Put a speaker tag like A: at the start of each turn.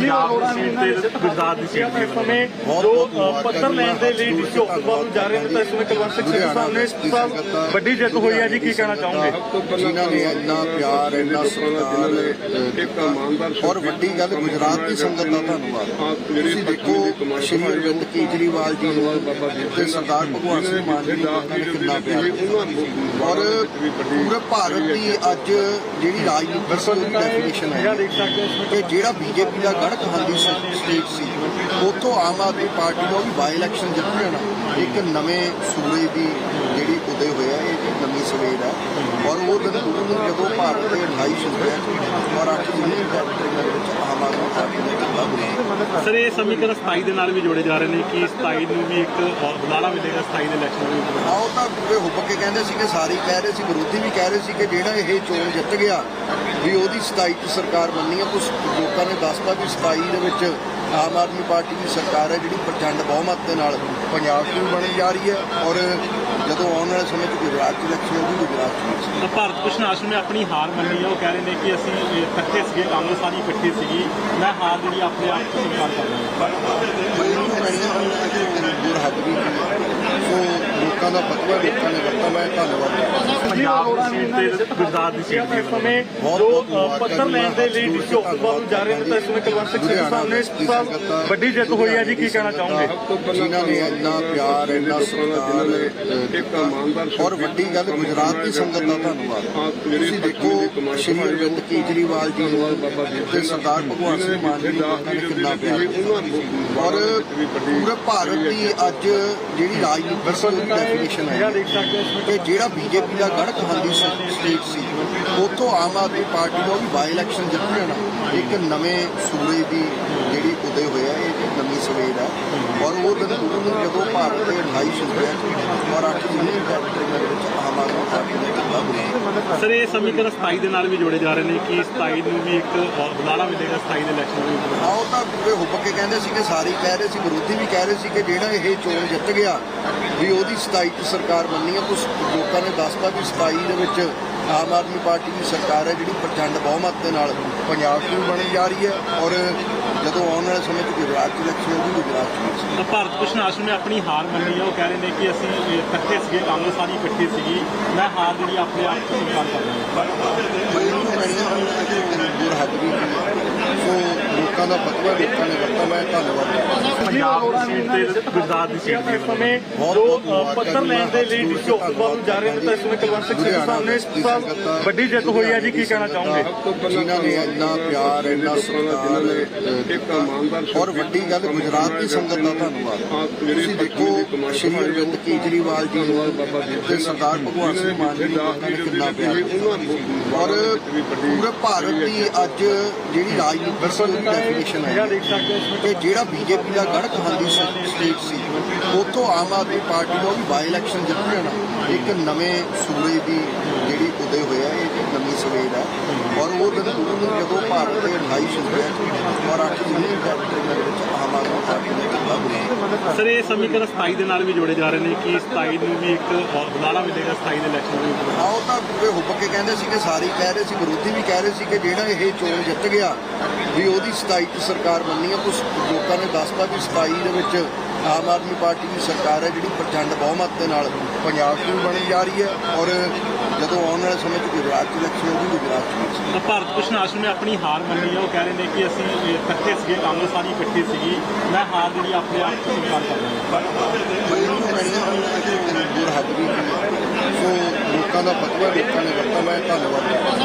A: ਪੰਜਾਬ ਦੀ seat ਤੇ ਗੁਜਰਾਤ ਦੀ seat ਤੇ ਇਸ ਸਮੇਂ ਜੋ ਪੱਤਰ ਲੈਣ ਦੇ ਲਈ ਡੀਸੀ ਨੂੰ ਜਾ ਰਹੇ ਨੇ ਤਾਂ ਇਸ ਸਮੇਂ ਕੁਲਵੰਤ ਸਿੰਘ ਸਿੱਧੂ ਸਾਹਿਬ ਨੇ ਸਾਲ ਵੱਡੀ ਜਿੱਤ ਹੋਈ ਹੈ ਜੀ ਕੀ ਕਹਿਣਾ ਚਾਹੋਗੇ?
B: ਜਿਨ੍ਹਾਂ ਨੇ ਇੰਨਾ ਪਿਆਰ ਇੰਨਾ ਸਤਿਕਾਰ ਅਹ, ਔਰ ਵੱਡੀ ਗੱਲ ਗੁਜਰਾਤ ਦੀ ਸੰਗਤ ਦਾ ਧੰਨਵਾਦ। ਤੁਸੀਂ ਦੇਖੋ ਸ਼੍ਰੀ ਅਰਵਿੰਦ ਕੇਜਰੀਵਾਲ ਜੀ ਨੂੰ ਤੇ ਸਰਦਾਰ ਭਗਵੰਤ ਸਿੰਘ ਮਾਨ ਜੀ ਨੂੰ ਉਹਨਾਂ ਨੇ ਕਿੰਨਾ ਪਿਆਰ। ਔਰ ਪੂਰੇ ਭਾਰਤ ਦੀ ਅੱਜ ਜਿਹੜੀ ਰਾਜਨੀਤੀ ਡੈਫੀਨੇਸ਼ਨ ਹੈ
A: ਦੇਖ ਸਕਦੇ ਹੋ ਇਸ
B: ਕਿ ਜਿਹੜਾ ਬੀਜੇਪੀ ਦਾ ਗੜ੍ਹ ਕਹਾਂਦੀ ਸਟੇਟ ਸੀ ਉੱਥੋਂ ਆਮ ਆਦਮੀ ਪਾਰਟੀ ਦਾ ਵੀ ਬਾਈ ਇਲੈਕਸ਼ਨ ਜਿੱਤ ਜਾਣਾ ਇੱਕ ਨਵੇਂ ਸੂਰੇ ਦੀ ਜਿਹੜੀ ਉਦੇ ਹੋਇਆ ਇਹ ਇੱਕ ਨਵੀਂ ਸਵੇਰ ਹੈ ਔਰ ਉਹ ਦਿਨ ਨੂੰ ਜਦੋਂ ਭਾਰਤ ਦੇ 28 ਸੂਬਿਆਂ 'ਚ ਔਰ 8 ਜ਼ਿਲ੍ਹੇ ਦੇ ਵਿੱਚ ਆਮ ਆਦਮੀ ਪਾਰਟੀ ਨੇ ਕਿੰਨਾ
A: ਸਰ ਇਹ ਸਮੀਕਰਨ 27 ਦੇ ਨਾਲ ਵੀ ਜੋੜੇ ਜਾ ਰਹੇ ਨੇ ਕਿ 27 ਨੂੰ ਵੀ ਇੱਕ ਬੁਲਾਰਾ ਮਿਲੇਗਾ 27 ਦੇ ਇਲੈਕਸ਼ਨ ਨੂੰ
B: ਆਓ ਤਾਂ ਪੂਰੇ ਹੁੱਬ ਕੇ ਕਹਿੰਦੇ ਸੀ ਕਿ ਸਾਰੇ ਕਹਿ ਰਹੇ ਸੀ ਵਿਰੋਧੀ ਵੀ ਕਹਿ ਰਹੇ ਸੀ ਕਿ ਜਿਹੜਾ ਇਹ ਚੋਣ ਜਿੱਤ ਗਿਆ ਵੀ ਉਹਦੀ 27 ਚ ਸਰਕਾਰ ਬਣਨੀ ਹੈ ਕੁਝ ਲੋਕਾਂ ਨੇ ਦੱਸਤਾ ਵੀ 27 ਦੇ ਵਿੱਚ ਆਮ ਆਦਮੀ ਪਾਰਟੀ ਦੀ ਸਰਕਾਰ ਹੈ ਜਿਹੜੀ ਪ੍ਰਚੰਡ ਬਹੁਮਤ ਦੇ ਨਾਲ ਪੰਜਾਬ 'ਚ ਵੀ ਬਣੀ ਜਾ ਰਹੀ ਹੈ ਔਰ ਜਦੋਂ ਆਉਣ ਵਾਲੇ ਸਮੇਂ 'ਚ ਗੁਜਰਾਤ 'ਚ ਇਲੈਕਸ਼ਨ ਹੋਊਗੀ ਗੁਜਰਾਤ 'ਚ
A: ਭਾਰਤ ਭੂਸ਼ਣ ਆਸ਼ਰਮ ਨੇ ਆਪਣੀ ਹਾਰ ਮੰਨੀ ਹੈ ਉਹ ਕਹਿ ਰਹੇ ਨੇ ਕਿ ਅਸੀਂ ਇਕੱਠੇ ਸੀਗੇ ਕਾਂਗਰਸ ਸਾਰੀ ਇਕੱਠੀ ਸੀਗੀ ਮੈਂ ਹਾਰ ਜਿਹੜੀ ਆਪਣੇ ਆਪ ਤੋਂ ਸਵੀਕਾਰ ਕਰ ਰਿਹਾ
B: ਹੈ। ਸੋ ਲੋਕਾਂ ਦਾ ਫਤਵਾ ਲੋਕਾਂ ਨੇ ਦਿੱਤਾ ਮੈਂ ਧੰਨਵਾਦ ਕਰਦਾ
A: ਪੰਜਾਬ ਦੀ ਸੀਟ ਤੇ ਗੁਜਰਾਤ ਦੀ ਸੀਟ ਤੇ ਇਸ ਸਮੇਂ ਜੋ ਅ, ਪੱਤਰ ਲੈਣ ਦੇ ਲਈ ਡੀਸੀ ਆਫਿਸ ਵੱਲ ਨੂੰ ਜਾ ਰਹੇ ਨੇ ਤਾਂ ਇਸ ਸਮੇਂ ਕੁਲਵੰਤ ਸਿੰਘ ਸਿੱਧੂ ਸਾਹਿਬ ਨੇ ਇਸ ਸਾਲ ਵੱਡੀ ਜਿੱਤ ਹੋਈ ਹੈ ਜੀ ਕੀ ਕਹਿਣਾ ਚਾਹੋਗੇ?
B: ਜਿਨ੍ਹਾਂ ਨੇ ਇੰਨਾ ਪਿਆਰ ਇੰਨਾ ਸਤਿਕਾਰ ਅਹ, ਔਰ ਵੱਡੀ ਗੱਲ ਗੁਜਰਾਤ ਦੀ ਸੰਗਤ ਦਾ ਧੰਨਵਾਦ। ਤੁਸੀਂ ਦੇਖੋ ਸ਼੍ਰੀ ਅਰਵਿੰਦ ਕੇਜਰੀਵਾਲ ਜੀ ਨੂੰ ਤੇ ਸਰਦਾਰ ਭਗਵੰਤ ਸਿੰਘ ਮਾਨ ਜੀ ਕਿੰਨਾ ਪਿਆਰ। ਔਰ ਪੂਰੇ ਭਾਰਤ ਦੀ ਅੱਜ ਜਿਹੜੀ ਰਾਜਨੀਤੀ ਸੀ ਉਹਦੀ ਡੈਫੀਨੇਸ਼ਨ ਹੈ
A: ਦੇਖ ਸਕਦੇ ਹੋ ਇਸ ਸਮੇਂ
B: ਕਿ ਜਿਹੜਾ ਬੀਜੇਪੀ ਦਾ ਗੜ੍ਹ ਕਹਾਂਦੀ ਸਟੇਟ ਸੀ। ਉੱਥੋਂ ਆਮ ਆਦਮੀ ਪਾਰਟੀ ਦਾ ਉਹ ਵੀ ਬਾਈ ਇਲੈਕਸ਼ਨ ਜਿੱਤ ਜਾਣਾ ਇੱਕ ਨਵੇਂ ਸੂਰੇ ਦੀ ਜਿਹੜੀ ਉਦੇ ਹੋਇਆ ਇਹ ਇੱਕ ਨਵੀਂ ਸਵੇਰ ਹੈ ਔਰ ਉਹ ਦਿਨ ਜਦੋਂ ਭਾਰਤ ਦੇ 28 ਸੂਬਿਆਂ 'ਚ, ਔਰ 8 ਜ਼ਿਲ੍ਹੇ ਕੈਪੀਟਲ ਦੇ ਵਿੱਚ ਆਮ ਆਦਮੀ ਪਾਰਟੀ ਨੇ ਕਿੰਨਾ ਬੁਲਾਇਆ
A: ਸਰ ਇਹ ਸਮੀਕਰਨ 27 ਦੇ ਨਾਲ ਵੀ ਜੋੜੇ ਜਾ ਰਹੇ ਨੇ ਕਿ 27 ਨੂੰ ਵੀ ਇੱਕ ਅ, ਬੁਲਾਰਾ ਮਿਲੇਗਾ 27 ਦੇ ਇਲੈਕਸ਼ਨ ਦੇ ਵਿੱਚ।
B: ਆਓ ਤਾਂ ਪੂਰੇ ਹੁੱਬ ਕੇ ਕਹਿੰਦੇ ਸੀ ਕਿ ਸਾਰੇ ਕਹਿ ਰਹੇ ਸੀ ਵਿਰੋਧੀ ਵੀ ਕਹਿ ਰਹੇ ਸੀ ਕਿ ਜਿਹੜਾ ਇਹ ਚੋਣ ਜਿੱਤ ਗਿਆ ਵੀ ਉਹਦੀ 27 ਸਰਕਾਰ ਬਣਨੀ ਹੈ ਕੁਝ ਲੋਕਾਂ ਨੇ ਦੱਸਤਾ ਵੀ 27 ਦੇ ਵਿੱਚ ਆਮ ਆਦਮੀ ਪਾਰਟੀ ਦੀ ਸਰਕਾਰ ਹੈ ਜਿਹੜੀ ਪ੍ਰਚੰਡ ਬਹੁਮਤ ਦੇ ਨਾਲ ਪੰਜਾਬ 'ਚ ਵੀ ਬਣੀ ਜਾ ਰਹੀ ਹੈ ਔਰ ਜਦੋਂ ਆਉਣ ਵਾਲੇ ਸਮੇਂ 'ਚ ਗੁਜਰਾਤ 'ਚ ਇਲੈਕਸ਼ਨ ਹੋਊਗੀ ਗੁਜਰਾਤ 'ਚ
A: ਭਾਰਤ ਭੂਸ਼ਣ ਆਸ਼ਰਮ ਨੇ ਆਪਣੀ ਹਾਰ ਮੰਨੀ ਹੈ। ਉਹ ਕਹਿ ਰਹੇ ਨੇ ਕਿ ਅਸੀਂ ਇਕੱਠੇ ਸੀਗੇ ਕਾਂਗਰਸ ਸਾਰੀ ਇਕੱਠੀ ਸੀਗੀ। ਮੈਂ ਹਾਰ ਜਿਹੜੀ ਆਪਣੇ ਆਪ ਤੋਂ ਸਵੀਕਾਰ ਕਰ ਰਿਹਾ
B: ਮੈਨੂੰ ਨਹੀਂ ਦੂਰ ਹੱਦ ਵੀ ਹੈ। ਸੋ ਲੋਕਾਂ ਦਾ ਫਤਵਾ ਲੋਕਾਂ ਨੇ ਦਿੱਤਾ ਮੈਂ ਧੰਨਵਾਦ ਕਰਦਾ
A: ਪੰਜਾਬ ਦੀ ਸੀਟ ਤੇ ਗੁਜਰਾਤ ਦੀ ਸੀਟ ਤੇ ਇਸ ਸਮੇਂ ਜੋ ਅ, ਪੱਤਰ ਲੈਣ ਦੇ ਲਈ ਡੀਸੀ ਆਫਿਸ ਵੱਲ ਨੂੰ ਜਾ ਰਹੇ ਨੇ ਤਾਂ ਇਸ ਸਮੇਂ ਕੁਲਵੰਤ ਸਿੰਘ ਸਿੱਧੂ ਸਾਹਿਬ ਨੇ ਇਸ ਸਾਲ ਵੱਡੀ ਜਿੱਤ ਹੋਈ ਹੈ ਜੀ ਕੀ ਕਹਿਣਾ ਚਾਹੋਗੇ?
B: ਜਿਨ੍ਹਾਂ ਨੇ ਇੰਨਾ ਪਿਆਰ ਇੰਨਾ ਸਤਿਕਾਰ ਅਹ, ਔਰ ਵੱਡੀ ਗੱਲ ਗੁਜਰਾਤ ਦੀ ਸੰਗਤ ਦਾ ਧੰਨਵਾਦ। ਤੁਸੀਂ ਦੇਖੋ ਸ਼੍ਰੀ ਅਰਵਿੰਦ ਕੇਜਰੀਵਾਲ ਜੀ ਨੂੰ ਤੇ ਸਰਦਾਰ ਭਗਵੰਤ ਸਿੰਘ ਮਾਨ ਜੀ ਨੂੰ ਕਿੰਨਾ ਪਿਆਰ। ਔਰ ਪੂਰੇ ਭਾਰਤ ਦੀ ਅੱਜ ਜਿਹੜੀ ਰਾਜਨੀਤੀ ਸੀ ਡੈਫੀਨੇਸ਼ਨ ਹੈ
A: ਦੇਖ
B: ਜਿਹੜਾ ਬੀਜੇਪੀ ਦਾ ਗੜ੍ਹ ਕਹਾਂਦੀ ਸਟੇਟ ਸੀ, ਉੱਥੋਂ ਆਮ ਆਦਮੀ ਪਾਰਟੀ ਦਾ ਉਹ ਵੀ ਬਾਈ ਇਲੈਕਸ਼ਨ ਜਿੱਤ ਜਾਣਾ ਇੱਕ ਨਵੇਂ ਸੂਰੇ ਦੀ ਜਿਹੜੀ ਉਦੇ ਹੋਇਆ, ਇਹ ਇੱਕ ਨਵੀਂ ਸਵੇਰ ਹੈ। ਔਰ ਉਹ ਜਦੋਂ ਭਾਰਤ ਦੇ 28 ਸੂਬਿਆਂ 'ਚ ਔਰ 8 ਜ਼ਿਲ੍ਹੇ ਕੈਪੀਟਲ ਦੇ ਵਿੱਚ ਆਮ ਆਦਮੀ ਪਾਰਟੀ ਨੇ ਕਿੰਨਾ ਬੁਲਾਇਆ
A: ਸਰ ਇਹ ਸਮੀਕਰਨ 27 ਦੇ ਨਾਲ ਵੀ ਜੋੜੇ ਜਾ ਰਹੇ ਨੇ ਕਿ 27 ਨੂੰ ਵੀ ਇੱਕ ਅ, ਬੁਲਾਰਾ ਮਿਲੇਗਾ 27 ਦੇ ਇਲੈਕਸ਼ਨ ਨੂੰ ਵੀ
B: ਆਓ ਤਾਂ ਪੂਰੇ ਹੁੱਬ ਕੇ ਕਹਿੰਦੇ ਸੀ ਕਿ ਸਾਰੇ ਕਹਿ ਰਹੇ ਸੀ ਵਿਰੋਧੀ ਵੀ ਕਹਿ ਰਹੇ ਸੀ ਕਿ ਜਿਹੜਾ ਇਹ ਚੋਣ ਜਿੱਤ ਗਿਆ ਵੀ ਉਹਦੀ 27 ਚ ਸਰਕਾਰ ਬਣਨੀ ਹੈ ਕੁਝ ਲੋਕਾਂ ਨੇ ਦੱਸਤਾ ਵੀ 27 ਦੇ ਵਿੱਚ ਆਮ ਆਦਮੀ ਪਾਰਟੀ ਦੀ ਸਰਕਾਰ ਹੈ ਜਿਹੜੀ ਪ੍ਰਚੰਡ ਬਹੁਮਤ ਦੇ ਨਾਲ ਪੰਜਾਬ 'ਚ ਵੀ ਬਣੀ ਜਾ ਰਹੀ ਹੈ ਔਰ ਜਦੋਂ ਆਉਣ ਵਾਲੇ ਸਮੇਂ 'ਚ ਗੁਜਰਾਤ 'ਚ ਇਲੈਕਸ਼ਨ ਹੋਊਗੀ ਗੁਜਰਾਤ 'ਚ।
A: ਤਾਂ ਭਾਰਤ ਭੂਸ਼ਣ ਆਸ਼ਰਮ ਨੇ ਆਪਣੀ ਹਾਰ ਮੰਨੀ ਹੈ ਉਹ ਕਹਿ ਰਹੇ ਨੇ ਕਿ ਅਸੀਂ ਇਕੱਠੇ ਸੀਗੇ ਕਾਂਗਰਸ ਸਾਰੀ ਇਕੱਠੀ ਸੀਗੀ ਮੈਂ ਹਾਰ ਜਿਹੜੀ ਆਪਣੇ ਆਪ ਤੋਂ ਸਵੀਕਾਰ ਕਰ ਰਿਹਾ
B: ਹੱਦ ਵੀ ਨਹੀਂ ਹੈ। ਸੋ ਲੋਕਾਂ ਦਾ ਫਤਵਾ ਲੋਕਾਂ ਨੇ ਦਿੱਤਾ ਮੈਂ ਧੰਨਵਾਦ